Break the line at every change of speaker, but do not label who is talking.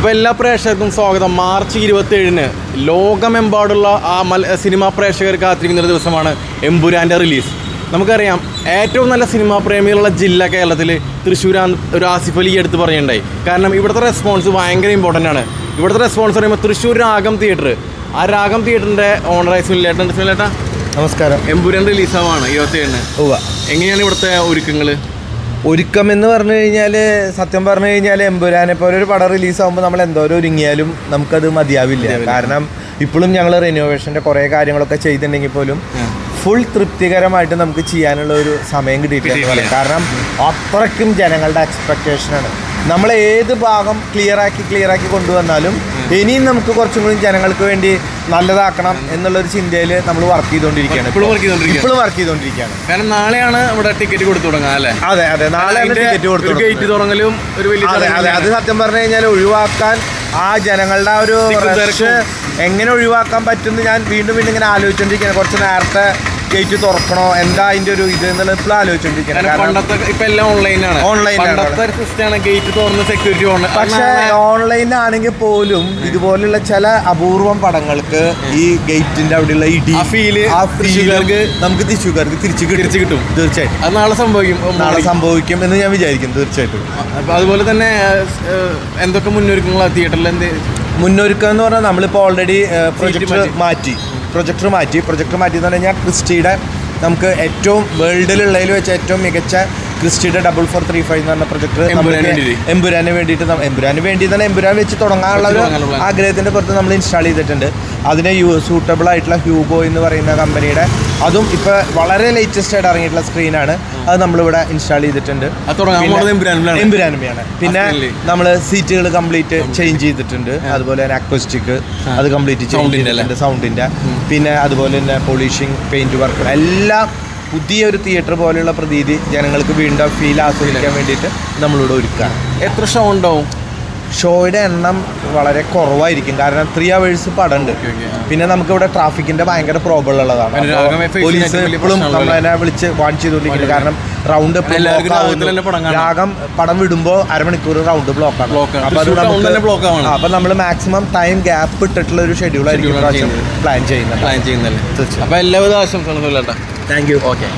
അപ്പോൾ എല്ലാ പ്രേക്ഷകർക്കും സ്വാഗതം. മാർച്ച് ഇരുപത്തി ഏഴിന് ലോകമെമ്പാടുള്ള ആ മല സിനിമാ പ്രേക്ഷകർ കാത്തിരിക്കുന്ന ഒരു ദിവസമാണ് എമ്പുരാന്റെ റിലീസ്. നമുക്കറിയാം ഏറ്റവും നല്ല സിനിമാ പ്രേമികളുള്ള ജില്ല കേരളത്തിൽ തൃശ്ശൂരാണ് ഒരു ആസിഫ് അലി എടുത്ത് പറയുണ്ടായി കാരണം ഇവിടുത്തെ റെസ്പോൺസ് ഭയങ്കര ഇമ്പോർട്ടന്റ് ആണ്. ഇവിടുത്തെ റെസ്പോൺസ് പറയുമ്പോൾ തൃശ്ശൂർ രാഗം തിയേറ്റർ ആ രാഗം തിയേറ്ററിന്റെ ഓണറായി സുനിലേട്ടൻ സുനിലേട്ടാ
നമസ്കാരം.
എമ്പുരാൻ റിലീസാവാണ് ഇരുപത്തി ഏഴിന്
ഉവ്വ.
എങ്ങനെയാണ് ഇവിടുത്തെ ഒരുക്കങ്ങൾ
ഒരുക്കം എന്ന് പറഞ്ഞു കഴിഞ്ഞാൽ സത്യം പറഞ്ഞു കഴിഞ്ഞാൽ എമ്പുരാനെ പോലെ ഒരു പടം റിലീസാകുമ്പോൾ നമ്മൾ എന്തോരം ഒരുങ്ങിയാലും നമുക്കത് മതിയാവില്ല. കാരണം ഇപ്പോഴും ഞങ്ങൾ റിനോവേഷന്റെ കുറേ കാര്യങ്ങളൊക്കെ ചെയ്തിട്ടുണ്ടെങ്കിൽ പോലും ഫുൾ തൃപ്തികരമായിട്ട് നമുക്ക് ചെയ്യാനുള്ള ഒരു സമയം കിട്ടിയിട്ടില്ല കാരണം അത്രയ്ക്കും ജനങ്ങളുടെ എക്സ്പെക്റ്റേഷനാണ് നമ്മൾ ഏത് ഭാഗം ക്ലിയറാക്കി ക്ലിയറാക്കി കൊണ്ടുവന്നാലും ഇനിയും നമുക്ക് കുറച്ചും കൂടി ജനങ്ങൾക്ക് വേണ്ടി നല്ലതാക്കണം എന്നുള്ളൊരു ചിന്തയിൽ നമ്മൾ വർക്ക് ചെയ്തുകൊണ്ടിരിക്കുകയാണ്
ഇപ്പോഴും work ചെയ്തുകൊണ്ടിരിക്കുകയാണ്.
ഇപ്പോഴും വർക്ക് ചെയ്തുകൊണ്ടിരിക്കുകയാണ്
കാരണം നാളെയാണ് ഇവിടെ ടിക്കറ്റ് കൊടുത്തു തുടങ്ങുക അല്ലേ?
അതെ അതെ. നാളെ ടിക്കറ്റ് കൊടുത്തു
ഗേറ്റ് തുറങ്ങലും ഒരു വലിയ
അതെ അതെ. അത്. സത്യം പറഞ്ഞു കഴിഞ്ഞാൽ ഒഴിവാക്കാൻ ആ ജനങ്ങളുടെ ആ ഒരു. എങ്ങനെ ഒഴിവാക്കാൻ പറ്റുമെന്ന് ഞാൻ വീണ്ടും വീണ്ടും ഇങ്ങനെ ആലോചിച്ചോണ്ടിരിക്കുകയാണ്. കുറച്ച് നേരത്തെ ഗേറ്റ് തുറക്കണോ? എന്താ അതിന്റെ ഒരു ഇത് എന്നുള്ളത് ഇപ്പോഴും ആലോചിച്ചോണ്ടിരിക്കുന്നത്
പണ്ടത്തെ ഇപ്പൊ എല്ലാം ഓൺലൈനാണ്. പണ്ടത്തെ സിസ്റ്റമാണ് ഗേറ്റ് തുറന്ന് സെക്യൂരിറ്റി
പക്ഷേ പോലും ഇതുപോലുള്ള ചില അപൂർവം പടങ്ങൾക്ക് ഈ ഗേറ്റിന്റെ അവിടെയുള്ള ഇടി
ഫീൽ
ആ
ഫീലുകൾക്ക്
ഫീൽ നമുക്ക് തിരിച്ചുകാർക്ക് തിരിച്ചു
തിരിച്ചു കിട്ടും.
തീർച്ചയായിട്ടും.
അത് നാളെ സംഭവിക്കും.
നാളെ സംഭവിക്കും എന്ന് ഞാൻ വിചാരിക്കും തീർച്ചയായിട്ടും.
അപ്പൊ അതുപോലെ തന്നെ എന്തൊക്കെ മുന്നൊരുക്കങ്ങളാണ് തിയേറ്ററിൽ എന്ത്
മുന്നൊരുക്കം എന്ന് പറഞ്ഞാൽ നമ്മളിപ്പോൾ ഓൾറെഡി പ്രൊജക്ട്
മാറ്റി.
പ്രൊജക്ടർ മാറ്റി പ്രൊജക്ടർ മാറ്റി എന്ന് പറഞ്ഞു കഴിഞ്ഞാൽ ക്രിസ്റ്റിയുടെ നമുക്ക് ഏറ്റവും വേൾഡിലുള്ളതിൽ വെച്ച് ഏറ്റവും മികച്ച ക്രിസ്റ്റിയുടെ ഡബിൾ ഫോർ ത്രീ ഫൈവ് എന്ന് പറഞ്ഞ പ്രൊജക്ടർ
എംപുരാന് വേണ്ടിയിട്ട്.
എംപുരാന് വേണ്ടി തന്നെ എംപുരാൻ വെച്ച് തുടങ്ങാനുള്ള ഒരു
plan.
ആഗ്രഹത്തിന്റെ പുറത്ത് നമ്മൾ ഇൻസ്റ്റാൾ ചെയ്തിട്ടുണ്ട് അതിന് യു സൂട്ടബിൾ ആയിട്ടുള്ള ഹ്യൂബോ എന്ന് പറയുന്ന കമ്പനിയുടെ അതും ഇപ്പോൾ വളരെ ലേറ്റസ്റ്റ് ആയിട്ട് ഇറങ്ങിയിട്ടുള്ള സ്ക്രീനാണ് അത് നമ്മളിവിടെ ഇൻസ്റ്റാൾ ചെയ്തിട്ടുണ്ട്. പിന്നെ- നമ്മൾ പിന്നെ നമ്മൾ സീറ്റുകൾ കംപ്ലീറ്റ് ചേഞ്ച് ചെയ്തിട്ടുണ്ട്. അതുപോലെ തന്നെ അക്വസ്റ്റിക് അത് കംപ്ലീറ്റ് ചേഞ്ച് ചെയ്തിട്ടുണ്ട്. സൗണ്ടിന്റെ പിന്നെ അതുപോലെ തന്നെ പോളിഷിങ് പെയിന്റ് വർക്ക് എല്ലാം പുതിയ ഒരു തിയേറ്റർ പോലെയുള്ള പ്രതീതി ജനങ്ങൾക്ക് വീണ്ടും ഫീൽ ആസ്വദിക്കാൻ വേണ്ടിയിട്ട് നമ്മളിവിടെ ഒരുക്കാം
എത്ര ഷോ ഉണ്ടാവും
ഷോയുടെ എണ്ണം വളരെ കുറവായിരിക്കും. കാരണം ത്രീ അവേഴ്സ് പടമുണ്ട്
okay,
പിന്നെ നമുക്ക് ഇവിടെ ട്രാഫിക്കിന്റെ ഭയങ്കര പ്രോബ്ലം ഉള്ളതാണ്. പോലീസ്
എപ്പോഴും.
നമ്മളതിനെ വിളിച്ച് വാൺ ചെയ്തുകൊണ്ടിരിക്കുന്നത് കാരണം റൗണ്ട്. രാഗം പടം വിടുമ്പോൾ അരമണിക്കൂർ റൗണ്ട് ബ്ലോക്ക് ആണ്. അപ്പൊ അത്
തൃശ്ശൂർ town
നമുക്ക്
തന്നെ block ആവാണ്.
ആ, അപ്പൊ നമ്മൾ മാക്സിമം ടൈം ഗ്യാപ്പ് ഇട്ടിട്ടുള്ള ഒരു ഷെഡ്യൂൾ ആയിരിക്കും
ചെയ്യുന്നത്.
പ്ലാൻ ചെയ്യുന്നത്.
പ്ലാൻ. അപ്പൊ എല്ലാവിധ ആശംസകളും
താങ്ക് യു
ഓക്കെ